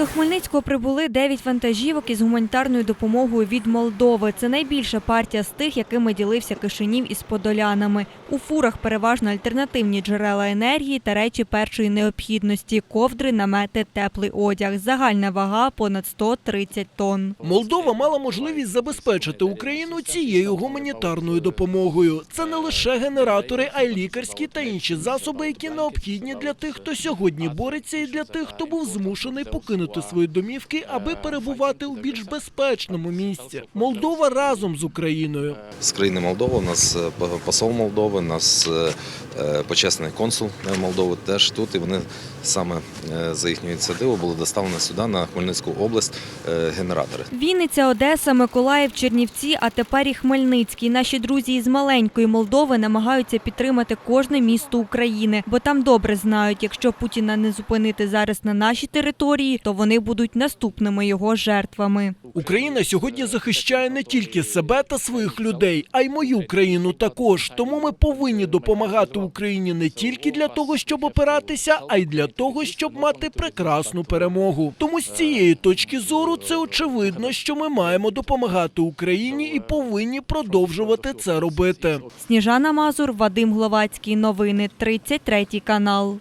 До Хмельницького прибули 9 вантажівок із гуманітарною допомогою від Молдови. Це найбільша партія з тих, якими ділився Кишинів із подолянами. У фурах переважно альтернативні джерела енергії та речі першої необхідності – ковдри, намети, теплий одяг. Загальна вага – понад 130 тонн. Молдова мала можливість забезпечити Україну цією гуманітарною допомогою. Це не лише генератори, а й лікарські та інші засоби, які необхідні для тих, хто сьогодні бореться, і для тих, хто був змушений покинути свої домівки, аби перебувати у більш безпечному місці. Молдова разом з Україною. З країни Молдова у нас е, по- посол Молдови, у нас е, почесний консул е, Молдови теж тут. І вони саме е, за їхньою ініціативою були доставлені сюди на Хмельницьку область е, генератори. Вінниця, Одеса, Миколаїв, Чернівці, а тепер і Хмельницький. Наші друзі із маленької Молдови намагаються підтримати кожне місто України, бо там добре знають, якщо Путіна не зупинити зараз на нашій території, то вони будуть наступними його жертвами. Україна сьогодні захищає не тільки себе та своїх людей, а й мою країну також. Тому ми повинні допомагати Україні не тільки для того, щоб опиратися, а й для того, щоб мати прекрасну перемогу. Тому з цієї точки зору це очевидно, що ми маємо допомагати Україні і повинні продовжувати це робити. Сніжана Мазур, Вадим Гловацький. Новини 33 канал.